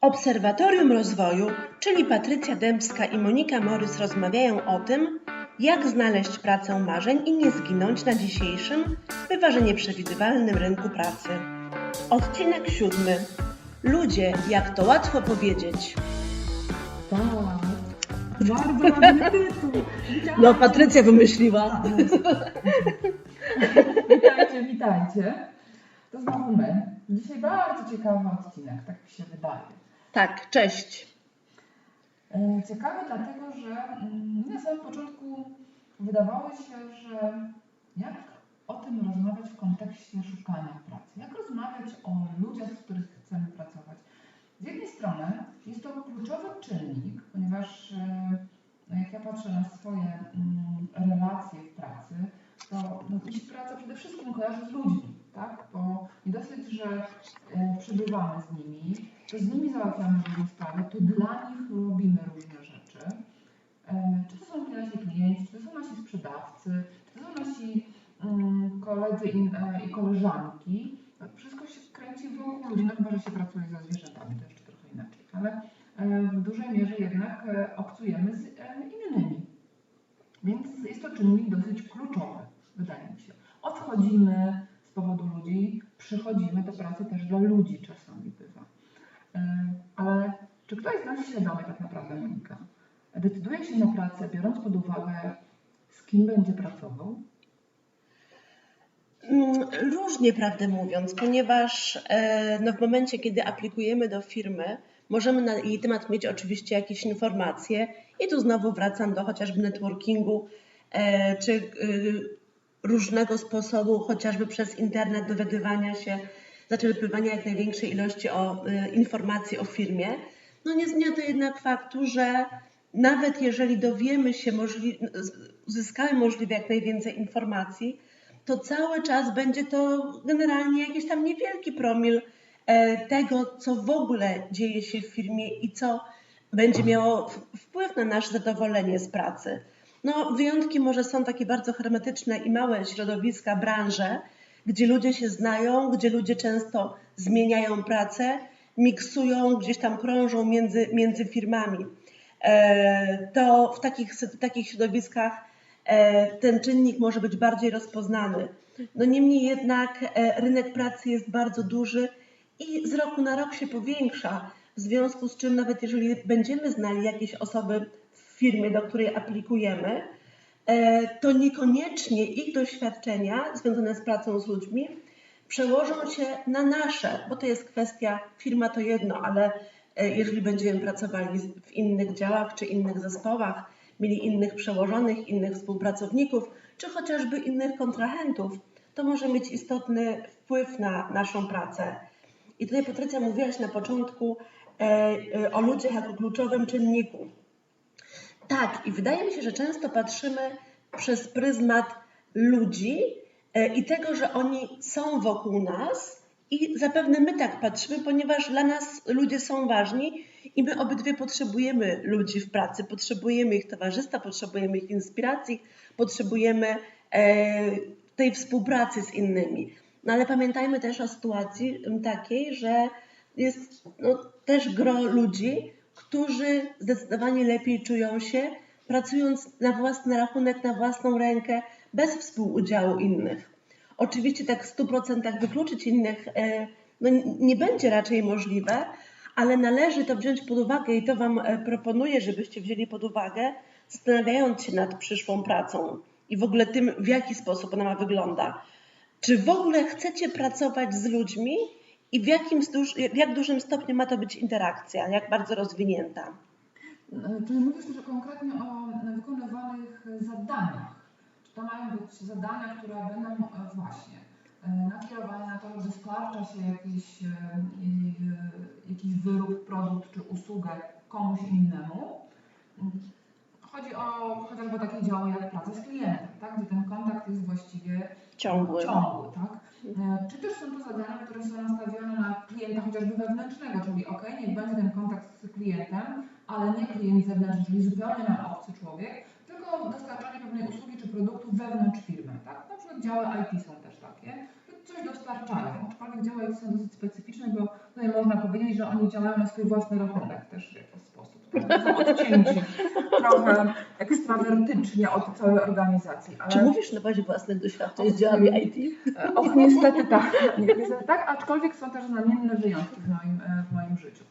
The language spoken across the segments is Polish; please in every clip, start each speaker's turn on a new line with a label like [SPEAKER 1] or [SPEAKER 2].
[SPEAKER 1] Obserwatorium Rozwoju, czyli Patrycja Dębska i Monika Morys rozmawiają o tym, jak znaleźć pracę marzeń i nie zginąć na dzisiejszym, bywa nieprzewidywalnym rynku pracy. Odcinek siódmy. Ludzie, jak to łatwo powiedzieć.
[SPEAKER 2] Tak. Bardzo ładny tytuł. Widziałam-
[SPEAKER 1] No, Patrycja wymyśliła.
[SPEAKER 2] Witajcie, witajcie. To znowu my. Dzisiaj bardzo ciekawy odcinek, tak mi się wydaje.
[SPEAKER 1] Tak, cześć.
[SPEAKER 2] E, Ciekawy dlatego, że mm, na samym początku wydawało się, że jak o tym rozmawiać w kontekście szukania pracy? Jak rozmawiać o ludziach, z których chcemy pracować? Z jednej strony jest to kluczowy czynnik, ponieważ e, no jak ja patrzę na swoje mm, relacje w pracy, to no, mi się praca przede wszystkim kojarzy z ludźmi, tak? Bo nie dosyć, że e, przebywamy z nimi, to z nimi załatwiamy różne sprawy, to dla nich robimy różne rzeczy. E, Czy to są nasi klienci, czy to są nasi sprzedawcy, czy to są nasi mm, koledzy i, e, i koleżanki. Wszystko się kręci wokół ludzi, no chyba, że się pracuje ze zwierzętami, to jeszcze trochę inaczej, ale e, w dużej mierze jednak obcujemy z innymi. Więc jest to czynnik dosyć kluczowy, wydaje mi się. Odchodzimy z powodu ludzi, przychodzimy do pracy też dla ludzi czasami Ale czy ktoś z nas świadomy tak naprawdę, Monika, decyduje się na pracę, biorąc pod uwagę, z kim będzie pracował?
[SPEAKER 1] Mm, Różnie, prawdę mówiąc, ponieważ e, no, w momencie, kiedy aplikujemy do firmy, możemy na jej temat mieć oczywiście jakieś informacje i tu znowu wracam do chociażby networkingu, e, czy y, różnego sposobu, chociażby przez internet dowiadywania się, zaczerpywania jak największej ilości o, y, informacji o firmie. No nie zmienia to jednak faktu, że nawet jeżeli dowiemy się, możli- uzyskamy możliwie jak najwięcej informacji, to cały czas będzie to generalnie jakiś tam niewielki promil e, tego, co w ogóle dzieje się w firmie i co będzie miało wpływ na nasze zadowolenie z pracy. No, wyjątki może są takie bardzo hermetyczne i małe środowiska, branże, gdzie ludzie się znają, gdzie ludzie często zmieniają pracę, miksują, gdzieś tam krążą między, między firmami. E, To w takich, w takich środowiskach e, ten czynnik może być bardziej rozpoznany. No niemniej jednak e, rynek pracy jest bardzo duży i z roku na rok się powiększa, w związku z czym nawet jeżeli będziemy znali jakieś osoby w firmie, do której aplikujemy, to niekoniecznie ich doświadczenia związane z pracą z ludźmi przełożą się na nasze, bo to jest kwestia, firma to jedno, ale e, jeżeli będziemy pracowali w innych działach czy innych zespołach, mieli innych przełożonych, innych współpracowników, czy chociażby innych kontrahentów, to może mieć istotny wpływ na naszą pracę. I tutaj Patrycja mówiłaś na początku e, e, o ludziach jako kluczowym czynniku. Tak, i wydaje mi się, że często patrzymy przez pryzmat ludzi e, i tego, że oni są wokół nas i zapewne my tak patrzymy, ponieważ dla nas ludzie są ważni i my obydwie potrzebujemy ludzi w pracy, potrzebujemy ich towarzystwa, potrzebujemy ich inspiracji, potrzebujemy e, tej współpracy z innymi. No ale pamiętajmy też o sytuacji takiej, że jest no, też gro ludzi, którzy zdecydowanie lepiej czują się pracując na własny rachunek, na własną rękę, bez współudziału innych. Oczywiście tak w 100% wykluczyć innych e, no, nie będzie raczej możliwe, ale należy to wziąć pod uwagę i to Wam e, proponuję, żebyście wzięli pod uwagę, zastanawiając się nad przyszłą pracą i w ogóle tym, w jaki sposób ona ma wygląda. Czy w ogóle chcecie pracować z ludźmi i w, jakim, jak dużym stopniu ma to być interakcja, jak bardzo rozwinięta?
[SPEAKER 2] E, Czyli mówisz też konkretnie o wykonywanych zadaniach. Czy to mają być zadania, które będą e, właśnie e, nakierowane na to, że dostarcza się jakiś, jakiś wyrób, produkt czy usługę komuś innemu? Chodzi o chociażby takie działy jak praca z klientem, tak? gdzie ten kontakt jest właściwie
[SPEAKER 1] Ciągły.
[SPEAKER 2] ciągły tak? E, Czy też są to zadania, które są nastawione na klienta chociażby wewnętrznego, czyli ok, niech będzie ten kontakt z klientem, ale nie klient zewnętrzny, czyli zupełnie nam obcy człowiek, tylko dostarczanie pewnej usługi czy produktu wewnątrz firmy, tak? Na przykład działy IT są też takie, coś dostarczają, aczkolwiek działy IT są dosyć specyficzne, bo tutaj można powiedzieć, że oni mają na swój własny rachunek też w jakiś sposób. Tak? Są odcięci trochę ekstrawertycznie od całej organizacji. Ale...
[SPEAKER 1] Czy mówisz na bazie własnych doświadczeń z działami IT?
[SPEAKER 2] E, Och, niestety tak. Nie, niestety tak, aczkolwiek są też znamienne wyjątki w moim, e, w moim życiu.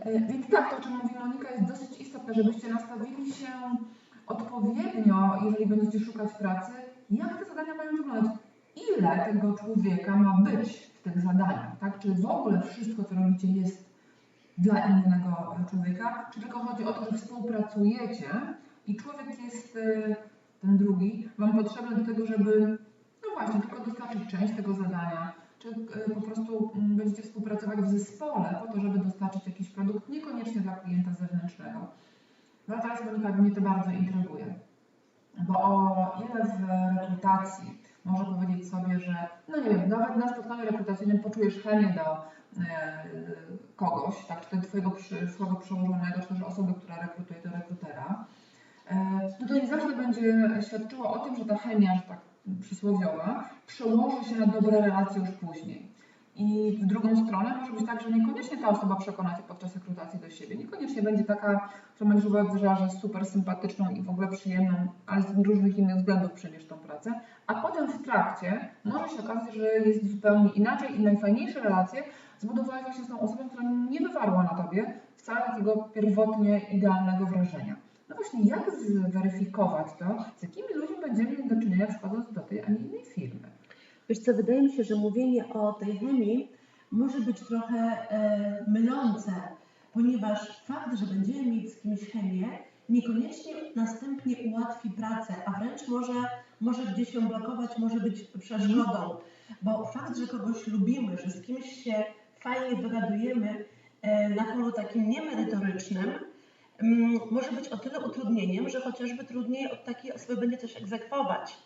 [SPEAKER 2] E, Więc tak, to o czym mówi Monika jest dosyć istotne, żebyście nastawili się odpowiednio, jeżeli będziecie szukać pracy, jak te zadania mają wyglądać. Ile tego człowieka ma być w tych zadaniach, tak? Czy w ogóle wszystko, co robicie, jest dla innego człowieka, czy tylko chodzi o to, że współpracujecie i człowiek jest, e, ten drugi, Wam potrzebny do tego, żeby, no właśnie, tylko dostarczyć część tego zadania, czy e, po prostu mm, będziecie współpracować w zespole po to, żeby dostarczyć jakiś produkt, niekoniecznie dla klienta zewnętrznego. No teraz mnie to bardzo intryguje, bo o ile w rekrutacji może powiedzieć sobie, że no nie wiem, nawet na spotkaniu rekrutacyjnym poczujesz chemię do kogoś, tak, czy twojego, przy, swojego przełożonego, czy też osoby, która rekrutuje do rekrutera, e, no to nie zawsze będzie świadczyło o tym, że ta chemia, że tak przysłowiowa, przełoży się na dobre relacje już później. I w drugą stronę może być tak, że niekoniecznie ta osoba przekona cię podczas rekrutacji do siebie. Niekoniecznie będzie taka, którą będziesz uważała, że super sympatyczną i w ogóle przyjemną, ale z różnych innych względów przejmiesz tą pracę. A potem w trakcie może się okazać, że jest zupełnie inaczej i najfajniejsze relacje zbudowałeś właśnie z tą osobą, która nie wywarła na tobie wcale takiego pierwotnie idealnego wrażenia. No właśnie, jak zweryfikować to, z jakimi ludźmi będziemy mieli do czynienia wchodząc do tej, a nie innej firmy?
[SPEAKER 1] Wiesz co, wydaje mi się, że mówienie o tej chemii może być trochę e, mylące, ponieważ fakt, że będziemy mieć z kimś chemię, niekoniecznie następnie ułatwi pracę, a wręcz może, może gdzieś ją blokować, może być przeszkodą. Bo fakt, że kogoś lubimy, że z kimś się fajnie dogadujemy e, na polu takim niemerytorycznym, mm, może być o tyle utrudnieniem, że chociażby trudniej od takiej osoby będzie coś egzekwować.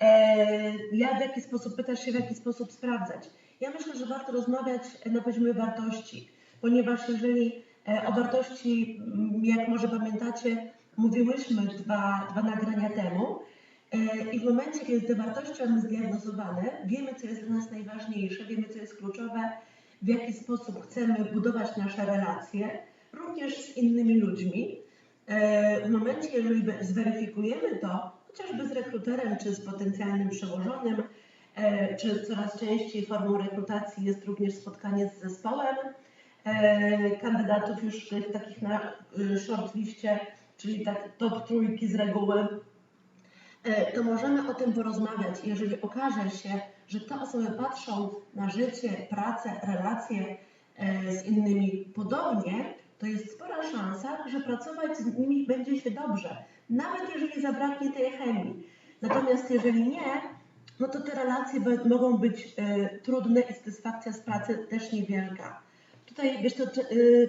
[SPEAKER 1] E, ja w jaki sposób, pytasz się w jaki sposób sprawdzać. Ja myślę, że warto rozmawiać na poziomie wartości, ponieważ jeżeli e, o wartości, mm, jak może pamiętacie, mówiłyśmy dwa, dwa nagrania temu i w momencie, kiedy te wartości mamy zdiagnozowane, wiemy, co jest dla nas najważniejsze, wiemy, co jest kluczowe, w jaki sposób chcemy budować nasze relacje, również z innymi ludźmi. W momencie, jeżeli zweryfikujemy to, chociażby z rekruterem czy z potencjalnym przełożonym, e, czy coraz częściej formą rekrutacji jest również spotkanie z zespołem e, kandydatów już tych takich na e, shortliście, czyli tak top trójki z reguły, to możemy o tym porozmawiać. Jeżeli okaże się, że te osoby patrzą na życie, pracę, relacje z innymi podobnie, to jest spora szansa, że pracować z nimi będzie się dobrze nawet jeżeli zabraknie tej chemii. Natomiast jeżeli nie, no to te relacje mogą być e, trudne i satysfakcja z pracy też niewielka. Tutaj, wiesz, to e,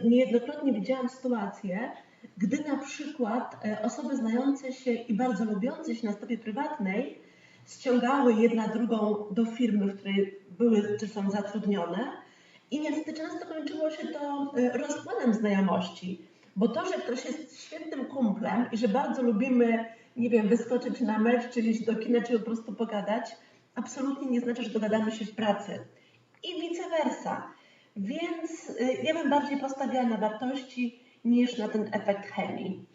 [SPEAKER 1] niejednokrotnie widziałam sytuację, gdy na przykład e, osoby znające się i bardzo lubiące się na stopie prywatnej ściągały jedna drugą do firmy, w której były czy są zatrudnione i niestety często kończyło się to e, rozkładem znajomości. Bo to, że ktoś jest świetnym kumplem i że bardzo lubimy, nie wiem, wyskoczyć na mecz, czy iść do kina, czy po prostu pogadać, absolutnie nie znaczy, że dogadamy się w pracy. I vice versa. Więc y, ja bym bardziej postawiała na wartości niż na ten efekt chemii.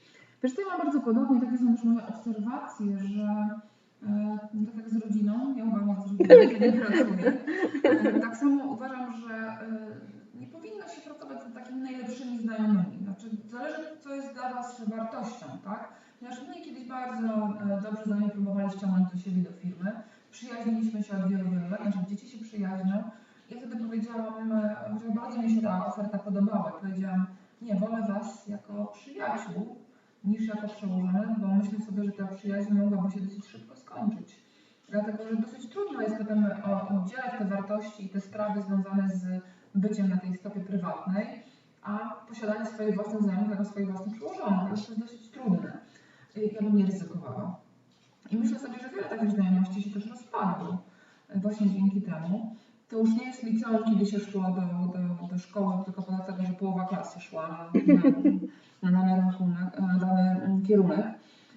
[SPEAKER 2] Wiesz co, ja mam bardzo podobnie, takie są też moje obserwacje, że tak z rodziną, ja uważam, z rodziną nie pracuję. E, tak samo uważam, że e, nie powinno się pracować z takimi najlepszymi znajomymi. Znaczy, zależy, co jest dla Was wartością, tak? Ponieważ mnie kiedyś bardzo dobrze znajomi próbowali ściągnąć do siebie do firmy. Przyjaźniliśmy się od wielu, wielu lat, nasze dzieci się przyjaźnią. Ja wtedy powiedziałam, że bardzo mi się ta oferta podobała. Powiedziałam, nie, wolę Was jako przyjaciół niż jako przełożony, bo myślę sobie, że ta przyjaźń mogłaby się dosyć szybko skończyć. Dlatego, że dosyć trudno jest potem oddzielać te wartości i te sprawy związane z byciem na tej stopie prywatnej, a posiadanie swoich własnych znajomych jako swoich własnych przełożonych. To jest dosyć trudne. Ja bym nie ryzykowała. I myślę sobie, że wiele takich znajomości się też rozpadło właśnie dzięki temu. To już nie jest liceum, kiedy się szło do, do, do szkoły, tylko dlatego, że połowa klasy szła na, na, na dany rachunek, na dany kierunek.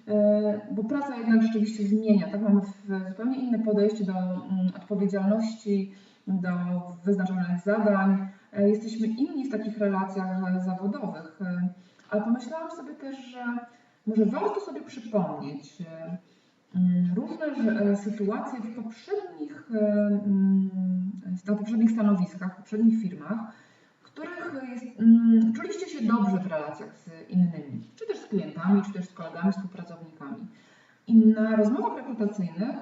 [SPEAKER 2] E, bo praca jednak rzeczywiście zmienia. Tak mamy zupełnie inne podejście do mm, odpowiedzialności, do wyznaczonych zadań, e, jesteśmy inni w takich relacjach e, zawodowych. Ale pomyślałam sobie też, że może warto sobie przypomnieć mm, różne sytuacje w poprzednich, mm, na poprzednich stanowiskach, w poprzednich firmach, których jest, mm, czuliście się dobrze w relacjach z innymi, czy też z klientami, czy też z kolegami, współpracownikami. I na rozmowach rekrutacyjnych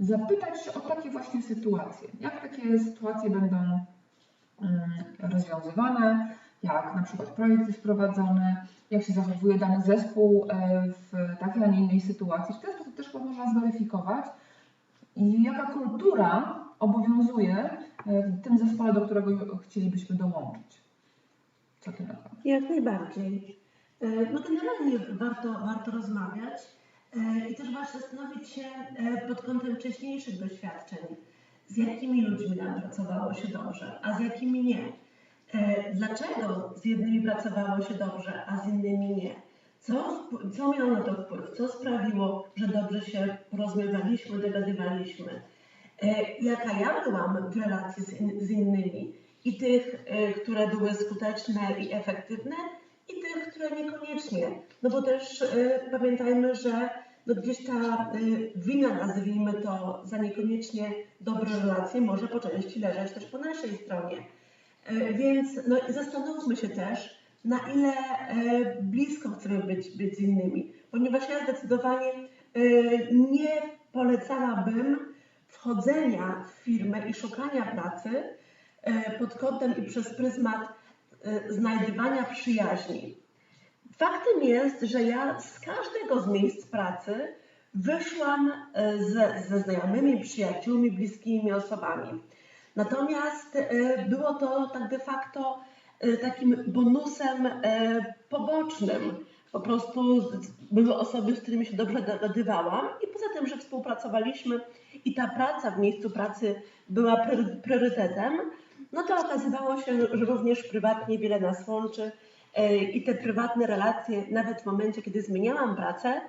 [SPEAKER 2] zapytać się o takie właśnie sytuacje. Jak takie sytuacje będą mm, rozwiązywane, jak na przykład projekt jest prowadzony, jak się zachowuje dany zespół e, w takiej, a nie innej sytuacji. W ten sposób też można zweryfikować, jaka kultura obowiązuje w tym zespole, do którego chcielibyśmy dołączyć. Co ty na to?
[SPEAKER 1] Jak najbardziej. E, No generalnie warto, warto rozmawiać e, i też właśnie zastanowić się e, pod kątem wcześniejszych doświadczeń, z jakimi ludźmi nam pracowało się dobrze, a z jakimi nie. E, Dlaczego z jednymi pracowało się dobrze, a z innymi nie? Co, co miało na to wpływ? Co sprawiło, że dobrze się porozumiewaliśmy, dogadywaliśmy? E, Jaka ja byłam w relacji z, in, z innymi? I tych, e, które były skuteczne i efektywne, i tych, które niekoniecznie. No bo też e, pamiętajmy, że no gdzieś ta wina, nazwijmy to, za niekoniecznie dobre relacje może po części leżeć też po naszej stronie. Więc no, zastanówmy się też, na ile blisko chcemy być, być z innymi, ponieważ ja zdecydowanie nie polecałabym wchodzenia w firmę i szukania pracy e, pod kątem i przez pryzmat e, znajdywania przyjaźni. Faktem jest, że ja z każdego z miejsc pracy wyszłam e, ze, ze znajomymi, przyjaciółmi, bliskimi osobami. Natomiast było to tak de facto takim bonusem pobocznym. Po prostu były osoby, z którymi się dobrze dogadywałam i poza tym, że współpracowaliśmy i ta praca w miejscu pracy była priory- priorytetem, no to okazywało się, że również prywatnie wiele nas łączy e, i te prywatne relacje, nawet w momencie, kiedy zmieniałam pracę,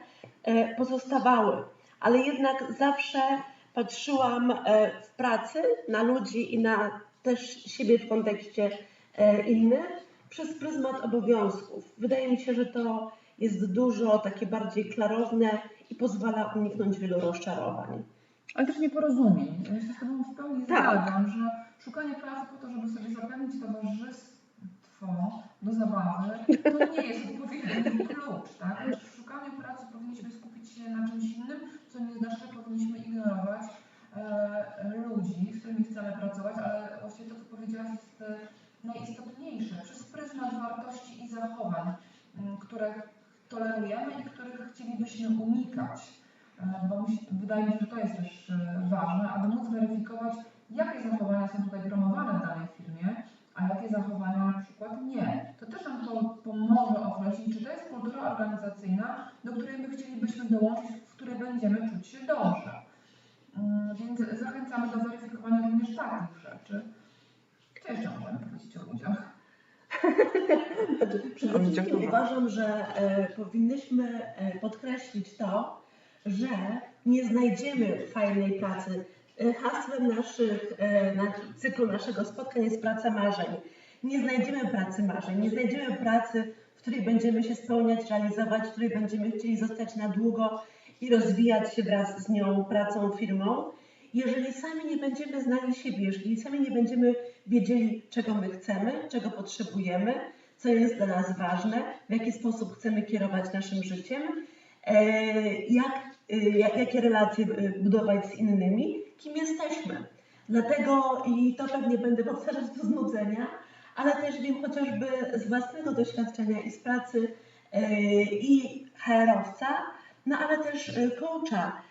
[SPEAKER 1] e, pozostawały. Ale jednak zawsze patrzyłam e, w pracy na ludzi i na też siebie w kontekście innych przez pryzmat obowiązków. Wydaje mi się, że to jest dużo takie bardziej klarowne i pozwala uniknąć wielu rozczarowań.
[SPEAKER 2] Ale też nieporozumień. Ja się z Tobą w pełni
[SPEAKER 1] Tak.
[SPEAKER 2] zgadzam, że szukanie pracy po to, żeby sobie zapewnić towarzystwo do zabawy, to nie jest odpowiedni klucz. Tak? W szukaniu pracy powinniśmy skupić się na czymś innym, co nie znaczy, że powinniśmy ignorować e, ludzi, z którymi chcemy pracować, ale właśnie to, co powiedziałaś, jest e, najistotniejsze. Przez pryzmat wartości i zachowań, które tolerujemy i których chcielibyśmy unikać. E, Bo wydaje mi się, że to jest też e, ważne, aby móc weryfikować, jakie zachowania są tutaj promowane w danej firmie, a jakie zachowania na przykład nie. To też nam to pomoże określić, czy to jest kultura organizacyjna, do której my chcielibyśmy dołączyć, w której będziemy czuć się dobrze. Mm, Więc zachęcamy do weryfikowania również takich rzeczy. Co jeszcze możemy powiedzieć o ludziach?
[SPEAKER 1] Znaczy, Przede
[SPEAKER 3] O ludziach
[SPEAKER 1] wszystkim
[SPEAKER 3] dużo.
[SPEAKER 1] Że e, powinnyśmy e, podkreślić to, że nie znajdziemy fajnej pracy. E, hasłem naszych, na, cyklu naszego spotkań jest praca marzeń. Nie znajdziemy pracy marzeń, nie znajdziemy pracy, w której będziemy się spełniać, realizować, w której będziemy chcieli zostać na długo i rozwijać się wraz z nią pracą, firmą. Jeżeli sami nie będziemy znali siebie, jeżeli sami nie będziemy wiedzieli, czego my chcemy, czego potrzebujemy, co jest dla nas ważne, w jaki sposób chcemy kierować naszym życiem, e, e, jak, jakie relacje e, budować z innymi, kim jesteśmy. Dlatego, i to pewnie będę powtarzać do znudzenia, ale też wiem chociażby z własnego doświadczenia i z pracy i HR-owca, no ale też coacha,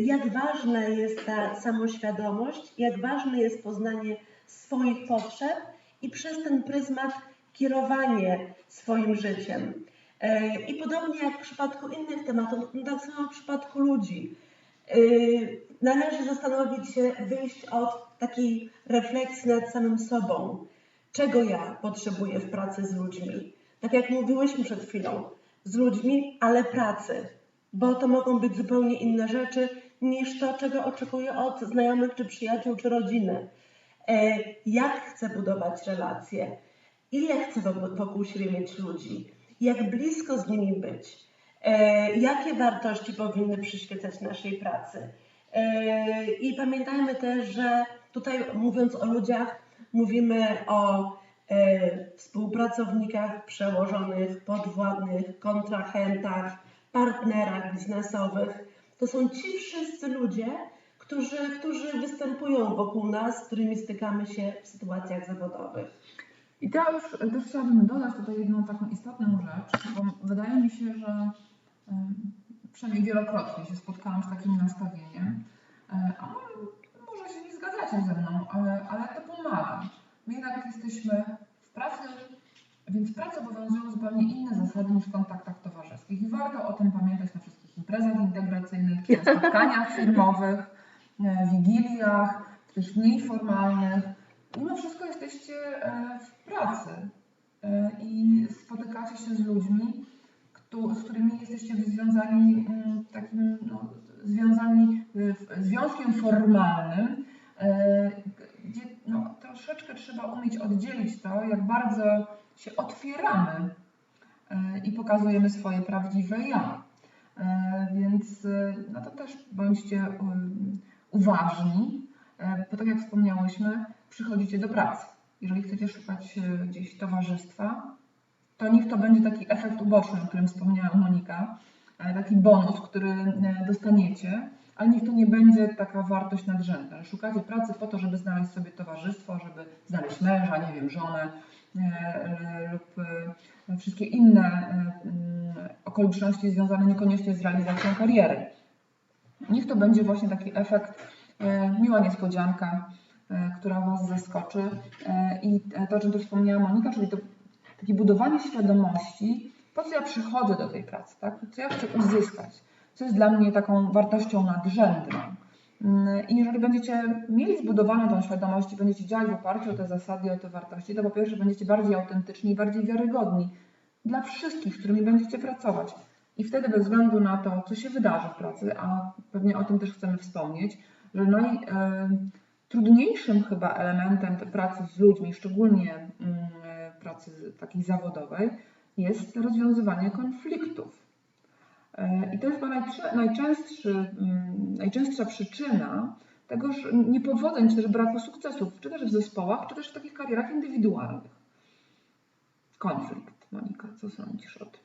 [SPEAKER 1] jak ważna jest ta samoświadomość, jak ważne jest poznanie swoich potrzeb i przez ten pryzmat kierowanie swoim życiem. E, I podobnie jak w przypadku innych tematów, no tak samo w przypadku ludzi. E, Należy zastanowić się, wyjść od takiej refleksji nad samym sobą. Czego ja potrzebuję w pracy z ludźmi? Tak jak mówiłyśmy przed chwilą, z ludźmi, ale pracy, bo to mogą być zupełnie inne rzeczy niż to, czego oczekuję od znajomych, czy przyjaciół, czy rodziny. e, jak chcę budować relacje, ile chcę wokół siebie mieć ludzi, jak blisko z nimi być, e, jakie wartości powinny przyświecać naszej pracy. I pamiętajmy też, że tutaj mówiąc o ludziach, mówimy o współpracownikach, przełożonych, podwładnych, kontrahentach, partnerach biznesowych. To są ci wszyscy ludzie, którzy, którzy występują wokół nas, z którymi stykamy się w sytuacjach zawodowych.
[SPEAKER 2] I ja już też chciałabym dodać tutaj jedną taką istotną rzecz, bo wydaje mi się, że przynajmniej wielokrotnie się spotkałam z takim nastawieniem, e, a może się nie zgadzacie ze mną, ale, ale to pomaga. My jednak jesteśmy w pracy, więc w pracy obowiązują zupełnie inne zasady niż w kontaktach towarzyskich i warto o tym pamiętać na wszystkich imprezach integracyjnych, na spotkaniach firmowych, e, wigiliach, też mniej formalnych. Mimo wszystko jesteście e, w pracy e, i spotykacie się z ludźmi, z którymi jesteście związani mm, takim no, związani związkiem formalnym, gdzie no, troszeczkę trzeba umieć oddzielić to, jak bardzo się otwieramy i pokazujemy swoje prawdziwe ja. E, więc e, no to też bądźcie um, uważni, e, bo tak jak wspomniałyśmy, przychodzicie do pracy. Jeżeli chcecie szukać gdzieś towarzystwa, to niech to będzie taki efekt uboczny, o którym wspomniała Monika, taki bonus, który dostaniecie, ale niech to nie będzie taka wartość nadrzędna. Szukacie pracy po to, żeby znaleźć sobie towarzystwo, żeby znaleźć męża, nie wiem, żonę lub wszystkie inne mm, okoliczności związane niekoniecznie z realizacją kariery. Niech to będzie właśnie taki efekt, e, miła niespodzianka, e, która Was zaskoczy. E, I to, o czym tu wspomniała Monika, czyli to takie budowanie świadomości, po co ja przychodzę do tej pracy, tak? co ja chcę uzyskać, co jest dla mnie taką wartością nadrzędną. Mm, I jeżeli będziecie mieli zbudowaną tą świadomość i będziecie działać w oparciu o te zasady, o te wartości, to po pierwsze będziecie bardziej autentyczni i bardziej wiarygodni dla wszystkich, z którymi będziecie pracować. I wtedy bez względu na to, co się wydarzy w pracy, a pewnie o tym też chcemy wspomnieć, że najtrudniejszym chyba elementem pracy z ludźmi, szczególnie mm, pracy takiej zawodowej, jest rozwiązywanie konfliktów. E, I to jest chyba najczęstszy, mm, najczęstsza przyczyna tego że niepowodzeń, czy też braku sukcesów, czy też w zespołach, czy też w takich karierach indywidualnych. Konflikt. Monika, co sądzisz o tym?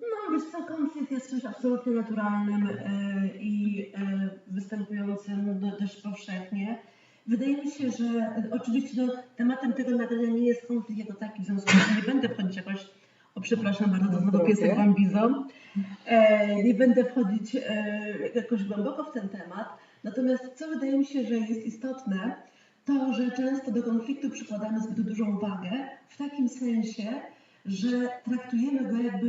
[SPEAKER 1] No, wiesz co, konflikt jest czymś absolutnie naturalnym yy, i yy, występującym dość powszechnie. Wydaje mi się, że oczywiście no, tematem tego nagrania nie jest konflikt jako taki, w związku z tym nie będę wchodzić jakoś, o przepraszam bardzo, znowu piesek bambizą, e, nie będę wchodzić e, jakoś głęboko w ten temat. Natomiast co wydaje mi się, że jest istotne, to, że często do konfliktu przykładamy zbyt dużą wagę, w takim sensie, że traktujemy go jakby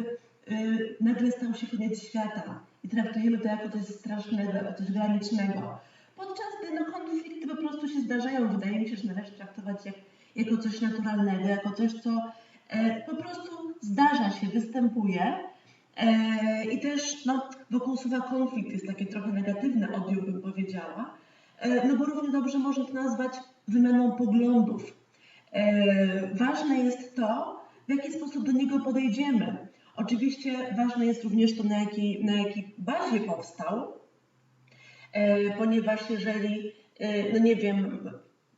[SPEAKER 1] y, nagle stał się koniec świata i traktujemy to jako coś strasznego, jako coś granicznego. Podczas gdy no, konflikty po prostu się zdarzają, wydaje mi się, że należy traktować jak, jako coś naturalnego, jako coś, co e, po prostu zdarza się, występuje. E, I też no, wokół słowa konflikt jest takie trochę negatywne odbiór, bym powiedziała, e, no bo równie dobrze można to nazwać wymianą poglądów. E, ważne jest to, w jaki sposób do niego podejdziemy. Oczywiście ważne jest również to, na jakiej, na jakiej bazie powstał, ponieważ jeżeli, e, no nie wiem,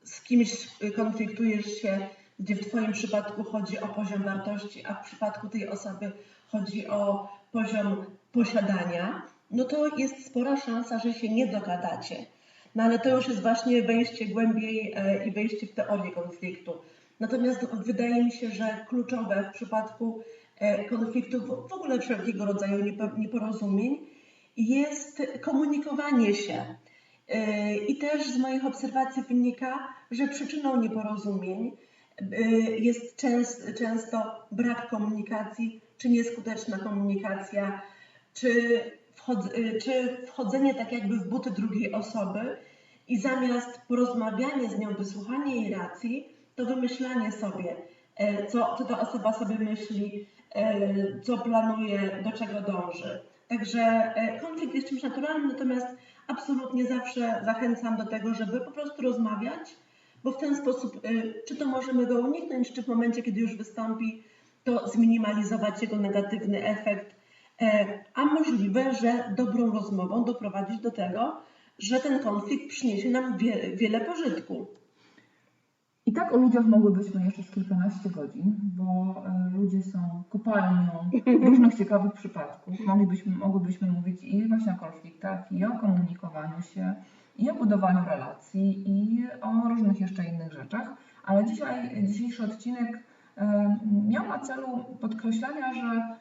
[SPEAKER 1] z kimś konfliktujesz się, gdzie w Twoim przypadku chodzi o poziom wartości, a w przypadku tej osoby chodzi o poziom posiadania, no to jest spora szansa, że się nie dogadacie. No ale to już jest właśnie wejście głębiej e, i wejście w teorię konfliktu. Natomiast wydaje mi się, że kluczowe w przypadku e, konfliktów, w ogóle wszelkiego rodzaju nieporozumień, jest komunikowanie się. E, I też z moich obserwacji wynika, że przyczyną nieporozumień e, jest często brak komunikacji, czy nieskuteczna komunikacja, czy, czy wchodzenie tak jakby w buty drugiej osoby i zamiast porozmawiania z nią, wysłuchania jej racji, to wymyślanie sobie, e, co, co ta osoba sobie myśli, e, co planuje, do czego dąży. Także e, konflikt jest czymś naturalnym, natomiast absolutnie zawsze zachęcam do tego, żeby po prostu rozmawiać, bo w ten sposób y, czy to możemy go uniknąć, czy w momencie, kiedy już wystąpi, to zminimalizować jego negatywny efekt, e, a możliwe, że dobrą rozmową doprowadzić do tego, że ten konflikt przyniesie nam wie, wiele pożytku.
[SPEAKER 2] I tak o ludziach mogłybyśmy jeszcze z kilkanaście godzin, bo e, ludzie są kopalnią różnych ciekawych przypadków. Moglibyśmy, mogłybyśmy mówić i właśnie o konfliktach, i o komunikowaniu się, i o budowaniu relacji, i o różnych jeszcze innych rzeczach. Ale dzisiaj, dzisiejszy odcinek e, miał na celu podkreślania, że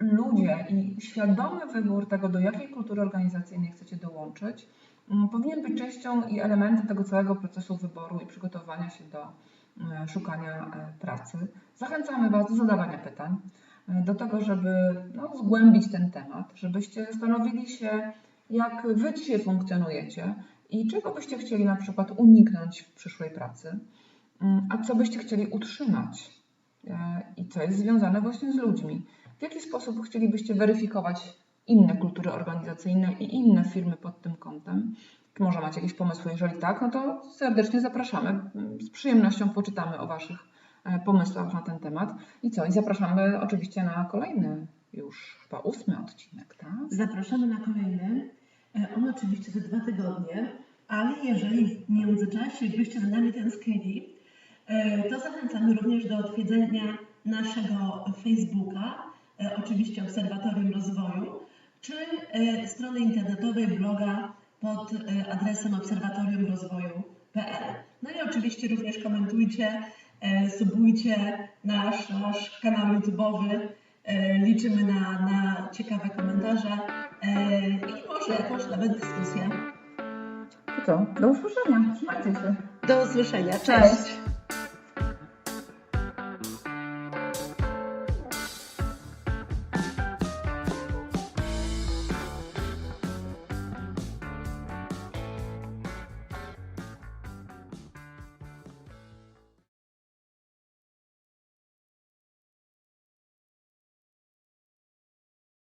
[SPEAKER 2] ludzie i świadomy wybór tego, do jakiej kultury organizacyjnej chcecie dołączyć, powinien być częścią i elementem tego całego procesu wyboru i przygotowania się do e, szukania e, pracy. Zachęcamy Was do zadawania pytań, e, do tego, żeby no, zgłębić ten temat, żebyście zastanowili się, jak Wy dzisiaj funkcjonujecie i czego byście chcieli na przykład uniknąć w przyszłej pracy, mm, a co byście chcieli utrzymać i co jest związane właśnie z ludźmi. W jaki sposób chcielibyście weryfikować inne kultury organizacyjne i inne firmy pod tym kątem? Może macie jakieś pomysły? Jeżeli tak, no to serdecznie zapraszamy. Z przyjemnością poczytamy o Waszych e, pomysłach na ten temat. I co? I zapraszamy oczywiście na kolejny, już chyba ósmy odcinek, tak?
[SPEAKER 1] Zapraszamy na kolejny. E, On oczywiście za dwa tygodnie, ale jeżeli w międzyczasie byście za nami tęsknili, e, to zachęcamy również do odwiedzenia naszego Facebooka, oczywiście Obserwatorium Rozwoju, czy e, strony internetowej bloga pod e, adresem obserwatoriumrozwoju.pl. No i oczywiście również komentujcie, e, subujcie nasz, nasz kanał YouTube'owy. Liczymy na, na ciekawe komentarze i może jakąś nawet dyskusję.
[SPEAKER 2] To co? Do usłyszenia. Trzymajcie się.
[SPEAKER 1] Do usłyszenia.
[SPEAKER 2] Cześć.
[SPEAKER 1] Cześć.